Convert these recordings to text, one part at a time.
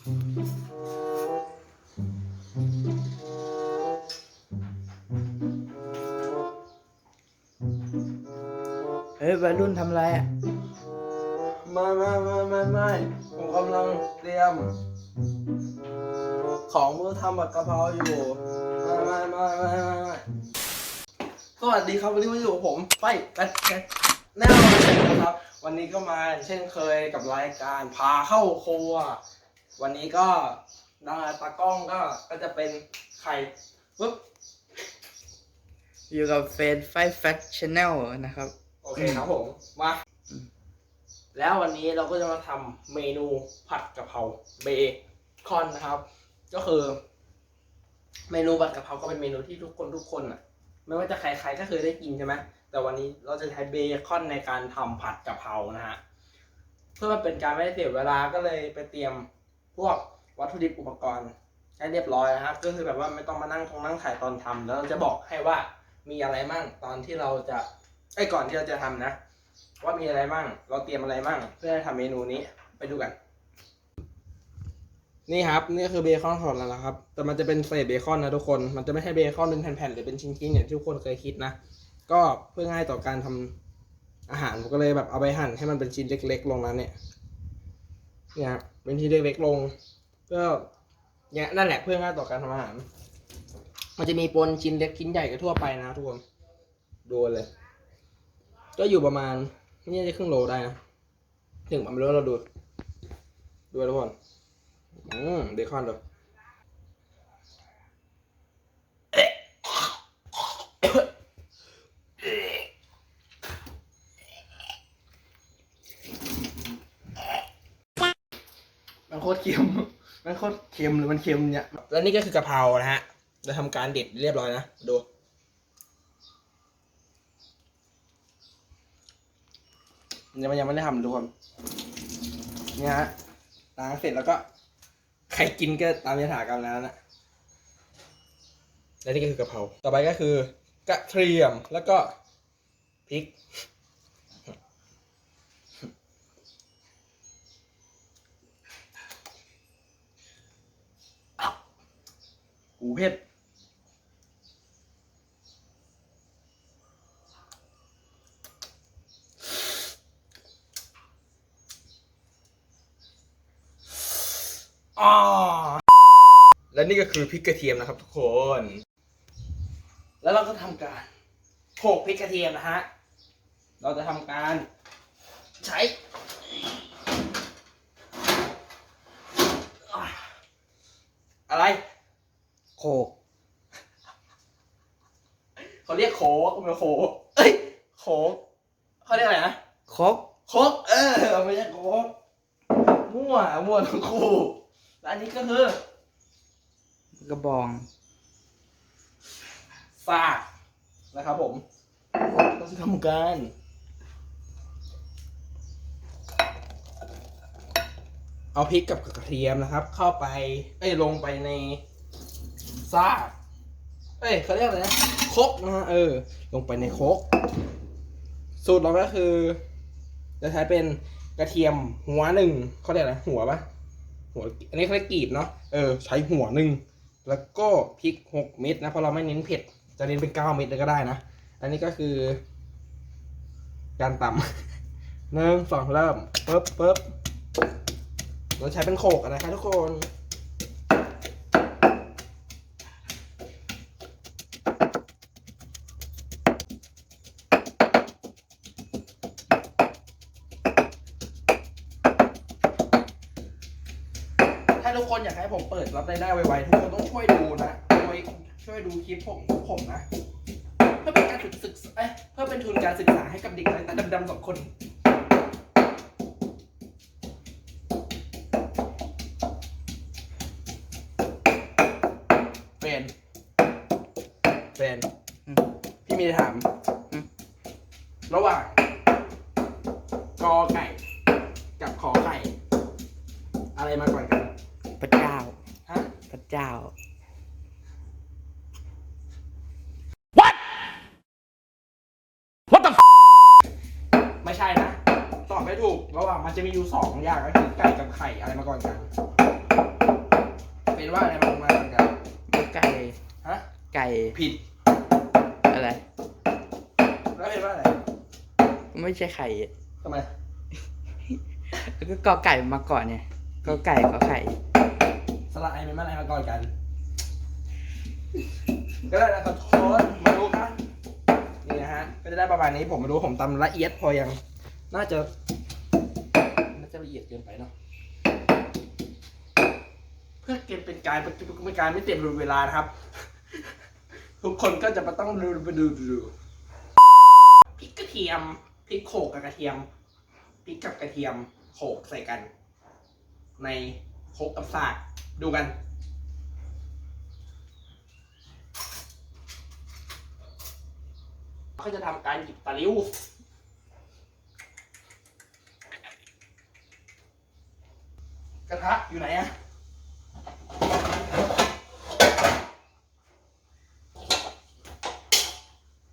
เฮ้ยวัยรุ่นทำไรอะ ไม่ไม่ไม่ไม่ไม่ผมกำลังเตรียม ของมือทำผัดกะเพราอยู่ ไม่ไม่ไม่ไม่ไม่ไม่สวัสดีครับวันนี้มาอยู่กับผมไปกันกันแน่นอนนะครับ วันนี้ก็มาเช่นเคยกับรายการพาเข้าครัว วันนี้ก็ดาราตากล้องก็ก็จะเป็นใครปุ๊บอยู่กับเฟนไฟแฟชชแนลนะครับ โอเคครับผม มา แล้ววันนี้เราก็จะมาทำเมนูผัดกะเพราเบคอนนะครับ ก็คือ เมนูผัดกะเพราก็เป็นเมนูที่ทุกคนทุกคนอะ ไม่ว่าจะใครๆก็เคยได้กินใช่ไหมแต่วันนี้เราจะใช้เบคอนในการทำผัดกะเพรานะฮะเพื่อเป็นการไม่ให้เสียเวลาก็เลยไปเตรียม พวกวัตถุดิบอุปกรณ์ให้เรียบร้อยนะครับ ก็คือแบบว่าไม่ต้องมานั่งทงนั่งถ่ายตอนทำแล้วเราจะบอกให้ว่ามีอะไรมั่งตอนที่เราจะไอ้ก่อนที่เราจะทำนะ ว่ามีอะไรมั่ง เราเตรียมอะไรมั่ง เพื่อจะทำเมนูนี้ไปดูกัน นี่ครับนี่คือเบคอนของเราแล้วนะครับ แต่มันจะเป็นเศษเบคอนนะทุกคน มันจะไม่ใช่เบคอนเป็นแผ่นๆหรือเป็นชิ้นๆอย่างที่ทุกคนเคยคิดนะก็เพื่อง่ายต่อการทำอาหารผมก็เลยแบบเอาไปหั่นให้มันเป็นชิ้นเล็ก ๆ ลงนั้นเนี่ย เนี่ยครับเป็นชิ้นเล็กๆลง ก็เนี่ยนั่นแหละเพื่อง่ายต่อการทำอาหาร มันจะมีปนชิ้นเล็กชิ้นใหญ่กันทั่วไปนะทุกคนดูเลย ก็อยู่ประมาณนี่จะครึ่งโลได้นะถึงประมาณเราดูดูทุกคนอืมเบคอนดูมันโค ตรเค็ม มันโคตรเค็มหรือมันเค็มเนี่ย แล้วนี่ก็คือกะเพรานะฮะ เราทำการเด็ดเรียบร้อยนะ ดู ยังไม่ยังไม่ได้ทำทุกคนเนี่ยฮะล้างเสร็จแล้วก็ ใครกินก็ตามยถากรรมแล้วนะ และนี่ก็คือกะเพรา ต่อไปก็คือกระเทียมแล้วก็พริก หูเผ็ดอ๋อและนี่ก็คือพริกกระเทียมนะครับทุกคน แล้วเราก็ทำการโขลกพริกกระเทียมนะฮะ เราจะทำการใช้ อะไร โคกเขาเรียกโขกไม่โขกเอ้ยโขกเขาเรียกอะไรนะโคกโคกเออไม่ใช่โคกมั่วมั่วทั้งคู่และอันนี้ก็คือกระบองซากนะครับผมเราจะทำการเอาพริกกับกระเทียมนะครับ เข้าไปเอ้ยลงไปใน ซาเอ้ยเขาเรียกอะไรนะครกนะฮะเออ ลงไปในครกสูตรเราก็คือ จะใช้เป็นกระเทียมหัวหนึ่งเขาเรียกอะไรหัวปะหัวอันนี้เขาเรียกกีบเนาะเออใช้หัวหนึ่งแล้วก็พริกหกเม็ดนะเพราะเราไม่เน้นเผ็ดจะเน้นเป็นเก้าเม็ดเลยก็ได้นะอันนี้ก็คือ การตำหนึ่งสองเริ่มปึ๊บปึ๊บเราใช้เป็นโขกนะครับทุกคน รับรายได้ไวๆทุกคนต้องช่วยดูนะช่วยช่วยดูคลิปผมผมนะ เพื่อเป็นการศึกษาเอ้ยเพื่อเป็นทุนการศึกษาให้กับเด็กน้อยตาดำๆสองคนเป็นเป็นอืมพี่มีอะไรถามอืมระหว่าง จะมีอยู่สองอย่างก็คือไก่กับไข่อะไรมาก่อนกันนว่าอะไรมามาก่อนกันไก่ฮะไก่ผิดอะไรแล้วเพนว่าอะไรไม่ใช่ไข่อะทำไมแล้วก็กอไก่มาก่อนเนี่ยกอไก่กอไข่สระไอเป็นมาอะไรมาก่อนกัน ก็ได้นะครับทุกคนมาดูกันนี่นะฮะก็จะได้ประมาณนี้ผมมาดูผมตำละเอียดพอยังน่าจะน่าจะ ละเอียดเกินไปเนาะเพื่อเกณฑ์เป็นการเป็นการไม่เต็มเวลานะครับ ทุกคนก็จะมาต้องดูดูดูพริกกระเทียมพริกโขกกับกระเทียมพริกกับกระเทียมโขกใส่กัน ในโคกกับสากดูกันก็จะทำการหยิบตะลิ้ว กระทะอยู่ไหนอะ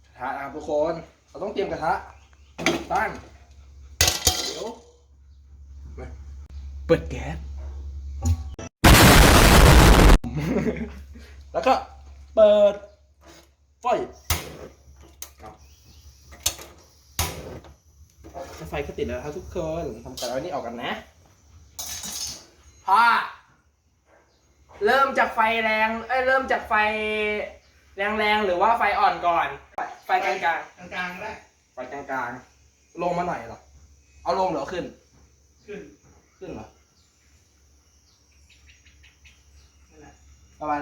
กระทะนะครับทุกคน เราต้องเตรียมกระทะตั้งเดี๋ยวมาเปิดแก๊ส แล้วก็เปิดไฟเอาไฟก็ติดแล้วครับทุกคนทำการเอาอันนี้ออกกันนะ พ่อเริ่มจากไฟแรง เอ้ยเริ่มจากไฟแรงๆหรือว่าไฟอ่อนก่อน ไฟกลางกลางๆได้ๆไฟกลางๆลงมาหน่อยเหรอเอาลงเหรอขึ้น ขึ้นขึ้นเหรอนั่นแหละประมาณ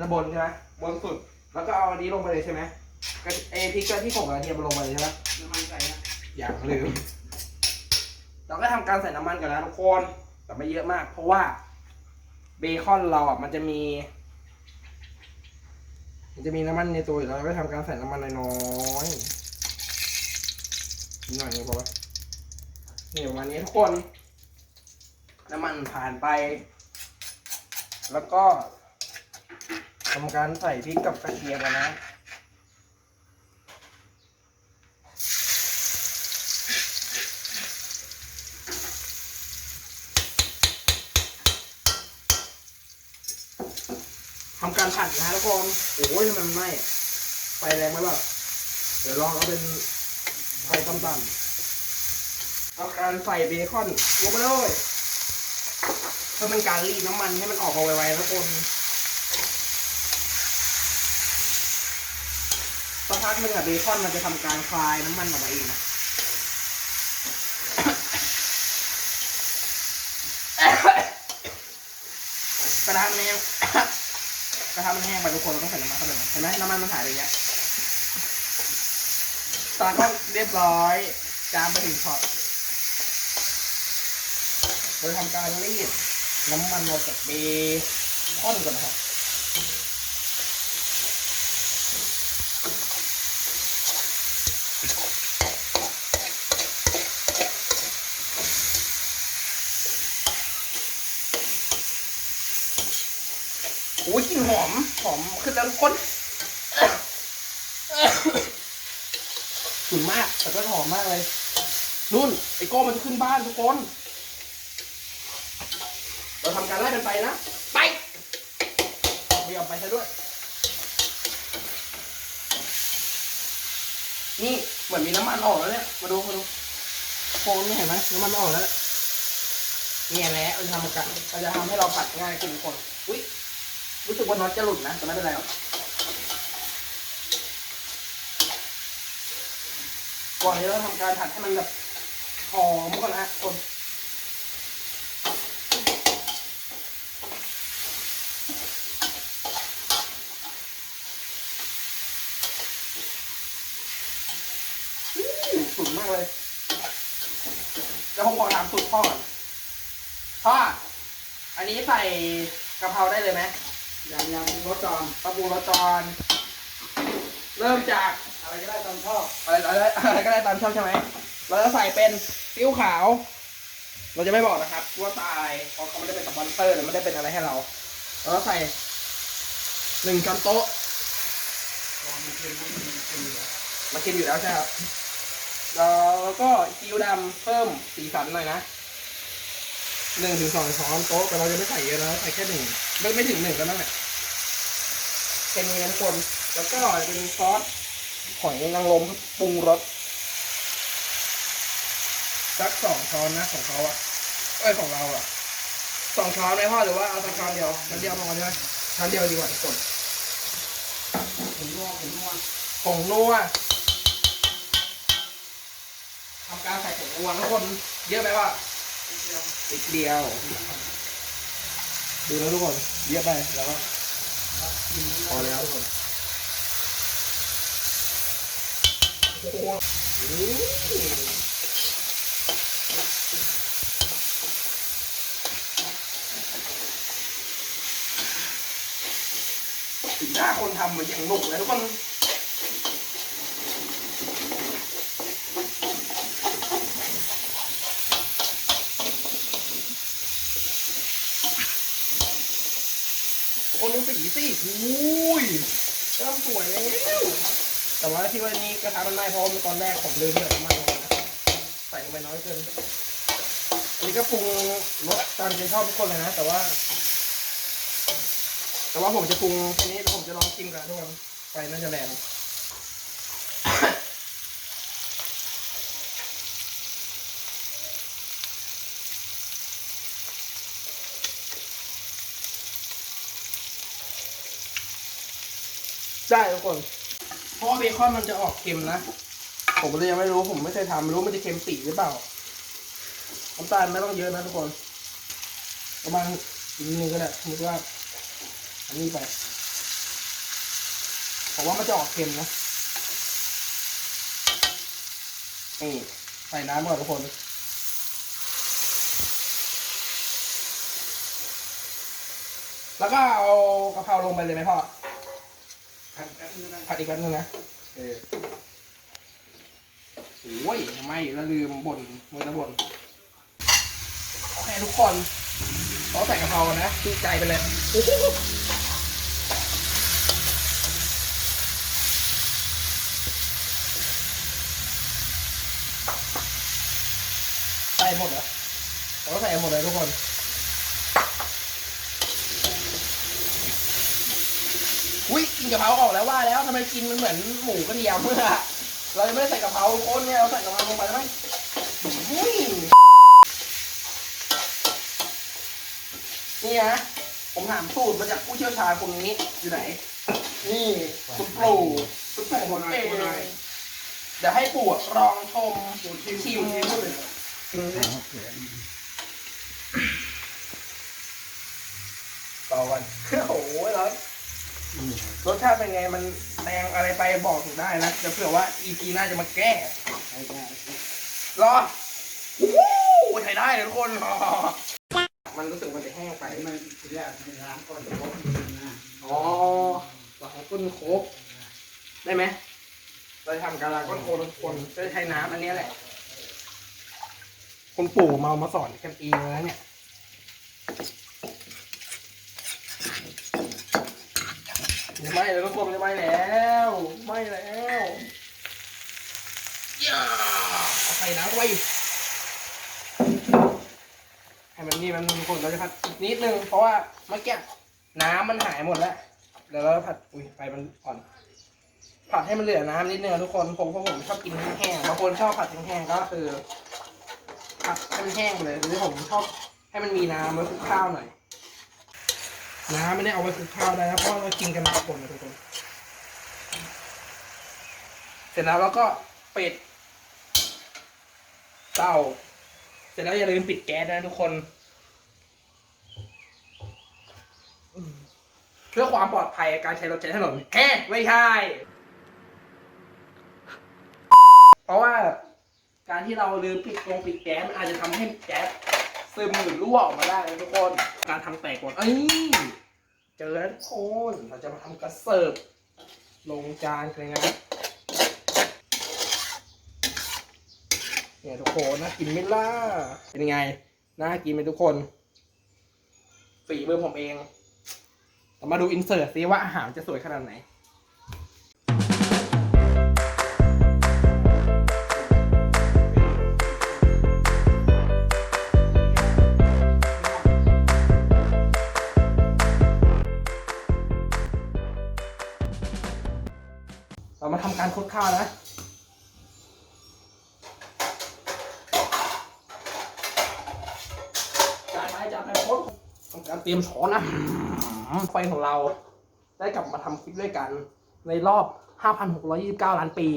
ระบนใช่ไหมบนสุดแล้วก็เอาอันนี้ลงไปเลยใช่ไหมกระเอพริกก็ที่ผมกับกระเทียมลงไปเลยใช่ไหมน้ำมันใส่นะอย่างลืมเราก็ทำการใส่น้ำมันก่อนนะทุกคน แต่ไม่เยอะมาก เพราะว่าเบคอนเราอะมันจะมี มันจะมีน้ำมันในตัวอยู่แล้วเราก็ทำการใส่น้ำมันน้อยๆนิดหน่อยนึงพอปะนี่ประมาณนี้ทุกคน น้ำมันผ่านไป แล้วก็ทำการใส่พริกกับกระเทียมนะำการผัดนะทุกคนโอ้ยทำไมมันไหม้ไฟแรงไหมล่ะเดี๋ยวลองเอาเป็นไฟต่ำๆเอาการใส่เบคอนลงไปเลยเพื่อเป็นการรีดน้ำมันให้มันออกมาไวๆนะทุกคนสักพักหนึงอะเบคอนมันจะทำการคลายน้ำมันออกมาเองนะกระทะมันแห้ กระทะมันแห้งไปทุกคนเราต้องใส่น้ำมันเข้าไปนะเห็นไหมน้ำมันมันหายไปอย่างเงี้ยตาก็เรียบร้อยจามไปถึงช็อตโดยทำการรีดน้ำมันออกจากเบคอนก่อนนะครับโอ้ยกลิ่นหอม หอม ขึ้นแล้วทุกคนฉุนมาก แต่ก็หอมมากเลย นุ่น ไอโก้มันจะขึ้นบ้านทุกคน เราทำการไล่มันไปนะ ไปไม่ยอมไปซะด้วย นี่เหมือนมีน้ำมันออกแล้วเนี่ย มาดูมาดูโฟมนี่เห็นไหมน้ำมันออกแล้วเนี่ยแหละมันทำกันมันจะทำให้เราผัดง่ายขึ้นทุกคน อุ้ยรู้สึกว่าน็อตจะหลุดนะ แต่ไม่เป็นไรหรอก ก่อนที่เราทำการผัดให้มันแบบหอมก่อนนะฮะคนสุดมากเลยแล้วผมขอถามสูตรพ่อก่อนพ่ออันนี้ใส่กะเพราได้เลยไหมอย่างอย่างรถจอนปลาบูรสจรเริ่มจาก อะไรก็ได้ตามชอบอะไรอะไรอะไรก็ได้ตามชอบใช่ไหมเราจะใส่เป็นซีอิ๊วขาว เราจะไม่บอกนะครับว่าตายเพราะเขาไม่ได้เป็นสปอนเซอร์หรือไม่ได้เป็นอะไรให้เราเราจะใส่หนึ่งช้อนโต๊ะมันเค็มอยู่แล้วมากินอยู่แล้วใช่ครับแล้วก็ซีอิ๊วดำเพิ่มสีสันหน่อยนะหนึ่งถึงสองช้อนโต๊ะแต่เราจะไม่ใส่เยอะนะใส่แค่หนึ่งไม่ไม่ถึงหนึ่งก็นั่นแหละแค่นี้นะทุกคนแล้วก็เป็นซอส หอยนางรมครับปรุงรสสักสองช้อนนะของเขาอะเอ้ยของเราอะสองช้อนไหมพ่อหรือว่าเอาสักช้อนเดียวช้อนเดียวพอใช่ไหมช้อนเดียวดีกว่าทุกคนผมนัวผมนัวผงนัวทำการใส่ผงนัวทุกคนเยอะไหมว่าติดเดียว ดูแล้วทุกคนเยอะไปแล้วก็พอแล้วทุกคน โอ้โหน้าคนทำมือนย่างหนุกเลยทุกคนคนดูสีสิอุ้ยเริ่มสวยแล้ว แต่ว่าที่วันนี้กระทะมันไหม้เพราะว่าตอนแรกผมลืมเดือดน้ำมันลงไปนะใส่ลงไปน้อยเกินอันนี้ก็ปรุงรสตามใจชอบทุกคนเลยนะ แต่ว่า แต่ว่าผมจะปรุงแค่นี้แล้วผมจะลองชิมกันทุกคนไฟน่าจะแรงได้ทุกคน เพราะว่าเบคอนมันจะออกเค็มนะ ผมเลยยังไม่รู้ผมไม่เคยทำไม่รู้มันจะเค็มปีหรือเปล่าน้ำตาลไม่ต้องเยอะนะทุกคน ประมาณนิดนึงก็ได้สมมติว่า อันนี้ไปผมว่ามันจะออกเค็มนะนี่ใส่น้ำก่อนทุกคนแล้วก็เอากะเพราลงไปเลยไหมพ่อ ผัดแป๊บนึงนะ ผัดอีกแป๊บนึงนะเออโอ้ยไม่แล้วลืมบ่นมือตะบ่นโอเคทุกคนเราใส่กะเพรานนะดีใจไปเลยใส่หมดเหรอเราใส่หมดเลยทุกคน อุ้ยกินกะเพราออกแล้วว่าแล้วทำไมกินมันเหมือนหมูกระเทียมเมื่อเรายังไม่ได้ใส่กะเพราโคนเนี่ยเราใส่กะเพราลงไปได้ไหมอุ้ยนี่นะผมถามสูตรมาจากผู้เชี่ยวชาญคนนี้อยู่ไหน นี่คุณปู่คุณปู่ผมเองเดี๋ยวให้ปู่ลองชมชิมชิมพูดเลยชิมเลยต่อวันโอ้โหแล้ว รสชาติเป็นไงมันแรงอะไรไปบอกถึงได้นะจะเผื่อว่า EP หน้าจะมาแก้รอโอ้ใช้ได้เลยทุกคนมันรู้สึกมันจะแห้งไปมันทีแรกมันล้างก่อนเดี๋ยวเขากินนะอ๋อหลังก้นโคกได้ไหมเราทำการล้าก้นโคกทุกคนจะใช้น้ำอันนี้แหละคุณปู่มาเอามาสอนกันเองแล้วเนี่ย ไม่แล้วทุกคนจะไม่แล้วไม่แล้วย่าเอาใส่น้ำไว้ให้มันนี่มันทุกคนเราจะผัดอีกนิดนึงเพราะว่าเมื่อกี้น้ำมันหายหมดแล้วเดี๋ยวเราผัดอุ้ยไฟมันอ่อนผัดให้มันเหลือน้ำนิดนึงอะทุกคนผมเพราะผมชอบกินแห้งๆบางคนชอบผัดแห้งๆก็คือผัดให้มันแห้งไปเลยหรือผมชอบให้มันมีน้ำไว้คลุกข้าวหน่อย น้ำไม่ได้เอาไว้คลุกข้าวได้นะเพราะเรากินกันหลาคนนะทุกคนเสร็จแล้วเราก็ปิดเตาเสร็จแล้วอย่าลืมปิดแก๊สนะทุกคนเพื่อความปลอดภัยการใช้รถใช้ถนนแฮ่ไม่ใช่เพราะว่าการที่เราลืมปิดตรงปิดแก๊สมันอาจจะทำให้แก๊ส ซึมหรือรั่วออกมาได้นะทุกคน การทำแตกก่อนเอ้ยเจอแล้วทุกคนเราจะมาทำกระเสิร์ฟลงจานกันเลยนะเนี่ยทุกคนน่ากินไหมล่ะเป็นยังไงน่ากินไหมทุกคนฝีมือผมเองเรามาดูอินเสิร์ตซิว่าอาหารจะสวยขนาดไหน ทำการคลุกข้าวนะจัดไปจัดไปคดทำการเตรียมช้อนนะไฟของเราได้กลับมาทำคลิปด้วยกัน ในรอบ 5,629 ล้านปี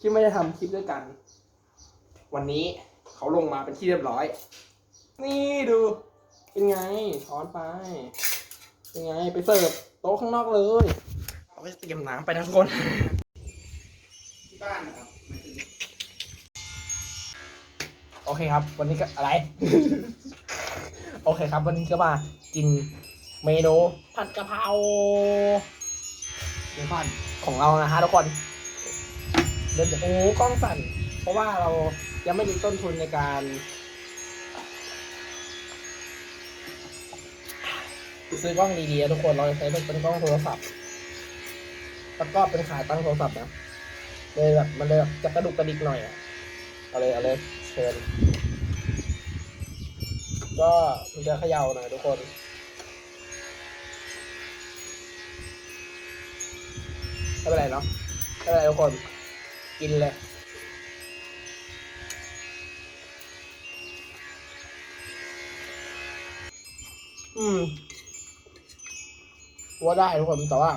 ที่ไม่ได้ทำคลิปด้วยกัน วันนี้เขาลงมาเป็นที่เรียบร้อย นี่ดู เป็นไงช้อนไป เป็นไงไปเสิร์ฟโต๊ะข้างนอกเลยเอาไปเตรียมน้ำไปนะทุกคน อเคครับ วันนี้ก็อะไร โอเคครับ วันนี้ก็มากินเมนูผัดกะเพราเดี๋ยวก่อนของเรานะฮะทุกคนเริ่มจากโอ้กล้องสั่น เพราะว่าเรายังไม่มีต้นทุนในการ ซื้อกล้องดีๆนะทุกคนเราจะใช้เป็นกล้องโทรศัพท์แล้วก็เป็นขายตั้งโทรศัพท์นะเลยแบบมันเลยแบบจะกระดุกกระดิกหน่อยอะเอาเลยเอาเลย เชิญ ก็มันจะเขย่าหน่อยทุกคนไม่เป็นไรเนาะไม่เป็นไรทุกคน กินเลยอืมว่าได้ทุกคนแต่ว่า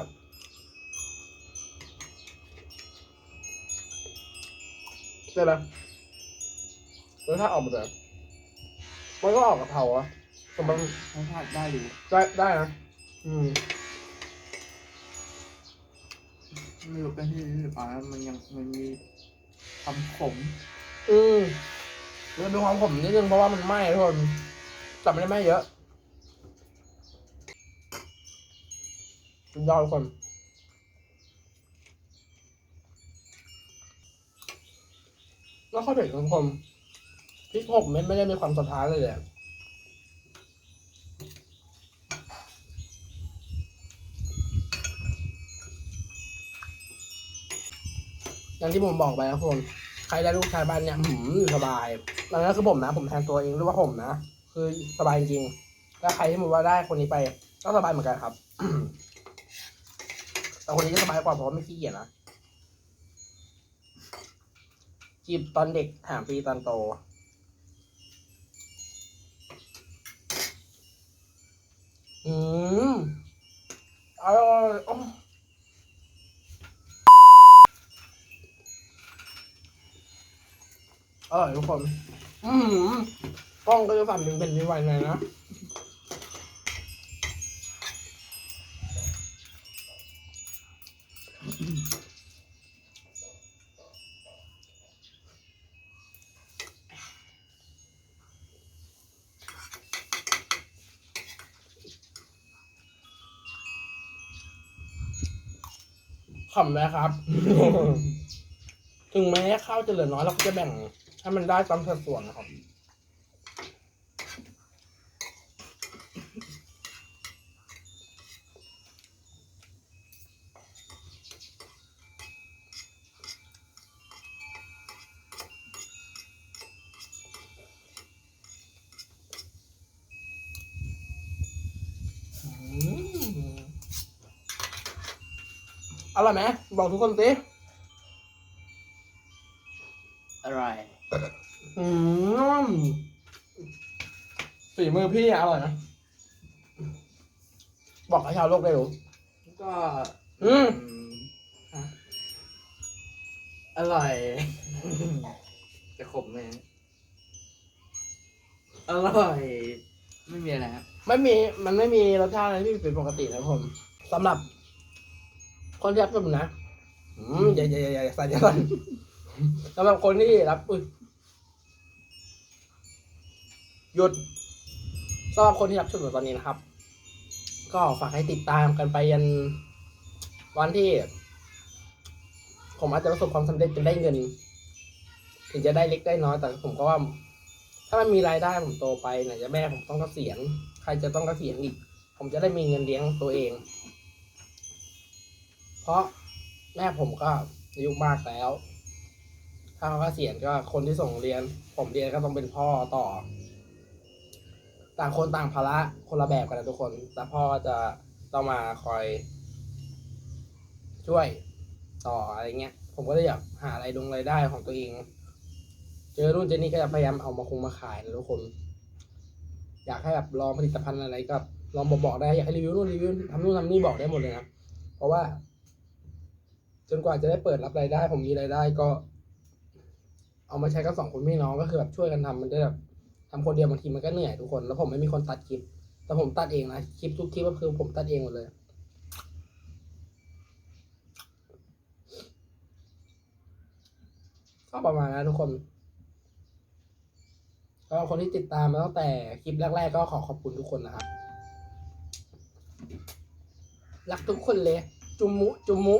ใช่ไหม รสชาติออกมาแบบมันก็ออกกับเผาอะแต่มันรสชาติได้อยู่ได้ได้นะอืมไม่รู้เป็นที่หรือเปล่านะมันยังมันมีความขมอืมมันมีความขมนิดนึงเพราะว่ามันไหม้ทุกคนแต่ไม่ได้ไหม้เยอะสุดยอดทุกคนแล้วข้าวเผ็ดของผม พริกหกเม็ไม่ได้มีความสะท้านเลยอะอย่างที่ผมบอกไปนะคนใครได้ลูกชายบ้านเนี่ยหืมสบายตอนนั้นคือผมนะ ผมแทนตัวเองหรือว่าผมนะ คือสบายจริงแล้วใครที่มุว่าได้คนนี้ไป ก็สบายเหมือนกันครับ แต่คนนี้ก็สบายกว่าเพราะไม่ขี้เกียจนะจีบตอนเด็กถามปีตอนโต อืมอร่อยอ๋ออร่อยทุกคน อืมกล้องก็จะสั่นเป็นเป็นนิวันเลยนะ ขำนะครับ ถึงแม้ข้าวจะเหลือน้อยเราก็จะแบ่ง ให้มันได้ตามสัดส่วนนะครับ อร่อยไหมบอกทุกคนสิอร่อยอืมฝีมือพี่อะอร่อยนะบอกให้ชาวโลกได้รู้ก็อืมอะอร่อย จะขมไหมอร่อย ไม่มีอะไรครับ ไม่มีมันไม่มีรสชาติอะไรที่เป็นปกตินะผมสำหรับ คนที่รับชมนะอืมอย่าอย่าอย่าอย่าใส่อย่าใส่สำหรับคนที่รับอุ้ยหยุดสำหรับคนที่รับชมอยู่ตอนนี้นะครับ ก็ฝากให้ติดตามกันไปยันวันที่ ผมอาจจะประสบความสำเร็จจนได้เงิน ถึงจะได้เล็กได้น้อยแต่ผมก็ว่า ถ้ามันมีรายได้ผมโตไปไหนจะแม่ผมต้องเกษียณใครจะต้องเกษียณอีก ผมจะได้มีเงินเลี้ยงตัวเอง เพราะแม่ผมก็อายุมากแล้ว ถ้าเขาเกษียณก็คนที่ส่งเรียน ผมเรียนก็ต้องเป็นพ่อต่อ ต่างคนต่างภาระคนละแบบกันนะทุกคน แต่พ่อจะต้องมาคอย ช่วยต่ออะไรเงี้ย ผมก็เลยอยากหาอะไรดงรายได้ของตัวเอง เจอรุ่นเจนี่ก็จะพยายามเอามาคงมาขายนะทุกคน อยากให้แบบลองผลิตภัณฑ์อะไรก็ลองบอกบอกได้อยากให้รีวิวนู่นรีวิวทำนู่นทำนี่บอกได้หมดเลยนะ เพราะว่า จนกว่าจะได้เปิดรับรายได้ ผมมีรายได้ก็ เอามาใช้กันสองคนพี่น้องก็คือแบบช่วยกันทำมันจะแบบทำคนเดียวบางทีมันก็เหนื่อยทุกคน แล้วผมไม่มีคนตัดคลิป แต่ผมตัดเองนะคลิปทุกคลิปก็คือผมตัดเองหมดเลยก็ประมาณนั้นทุกคนก็คนที่ติดตามมาตั้งแต่คลิปแรกๆก็ขอขอบคุณทุกคนนะครับ รักทุกคนเลย จุมมุจุมุ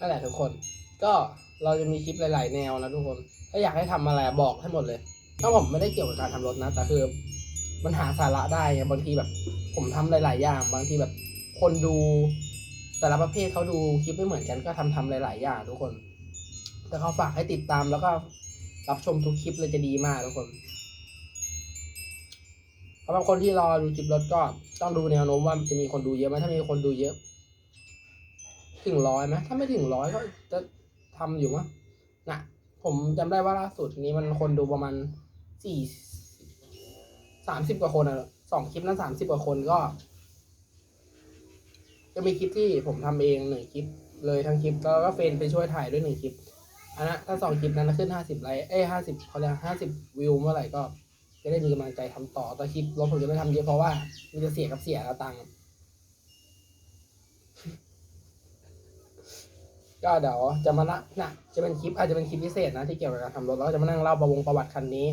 นั่นแหละทุกคน ก็เราจะมีคลิปหลาย ๆ แนวนะทุกคน ถ้าอยากให้ทำอะไรบอกให้หมดเลย ถ้าผมไม่ได้เกี่ยวกับการทำรถนะ แต่คือมันหาสาระได้ไงบางทีแบบ ผมทำหลาย ๆ อย่าง บางทีแบบคนดู แต่ละประเภทเขาดูคลิปไม่เหมือนกันก็ทำทำหลาย ๆ อย่างทุกคน แต่เขาฝากให้ติดตามแล้วก็รับชมทุกคลิปเลยจะดีมากทุกคนสำหรับคนที่รอดูคลิปรถก็ต้องดูแนวโน้มว่าจะมีคนดูเยอะไหมถ้ามีคนดูเยอะ ถึงร้อยไหมถ้าไม่ถึงร้อยก็จะทำอยู่มั้งนะผมจำได้ว่าล่าสุดนี้มันคนดูประมาณสี่สามสิบกว่าคนอะสองคลิปนั้นสามสิบกว่าคนก็ จะมีคลิปที่ผมทำเองหนึ่งคลิป เลยทั้งคลิปแล้วก็เฟรนไปช่วยถ่ายด้วยหนึ่งคลิปอันนั้นถ้าสองคลิปนั้นขึ้นห้าสิบไลค์เอ้ห้าสิบเขาเรียกห้าสิบวิวเมื่อไหร่ก็จะได้มีกำลังใจทำต่อแต่คลิปรถผมจะไม่ทำเยอะเพราะว่ามันจะเสียกับเสียกับตังค์ ก็เดี๋ยวจะมาละนะจะเป็นคลิปอาจจะเป็นคลิปพิเศษนะที่เกี่ยวกับการทำรถแล้วจะมานั่งเล่าประวงประวัติคันนี้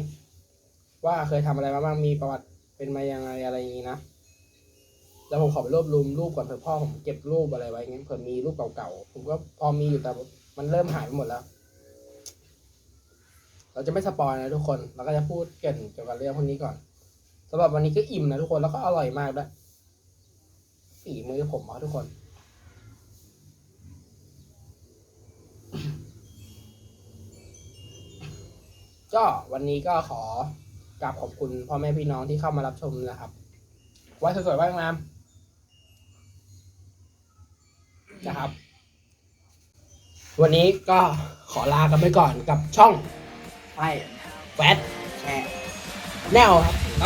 ว่าเคยทำอะไรมาบ้างมีประวัติเป็นมายังไงอะไรอย่างนี้นะแล้วผมขอไปรวบรวมรูปก่อนเผื่อพ่อผมเก็บรูปอะไรไว้เงั้นเผื่อมีรูปเก่าๆผมก็พอมีอยู่แต่มันเริ่มหายไปหมดแล้ว เราจะไม่สปอยนะทุกคนเราก็จะพูดเกรินเกี่ยวกับเรื่องพวกนี้ก่อนสำหรับวันนี้ก็อิ่มนะทุกคนแล้วก็อร่อยมากด้วยฝีมือผมอะทุกคน ก็วันนี้ก็ขอกราบขอบคุณพ่อแม่พี่น้องที่เข้ามารับชมนะครับ ไว้สวยๆไว้งามนะครับ วันนี้ก็ขอลากันไปก่อนกับช่องไปแฟดแชร์แนวครับไป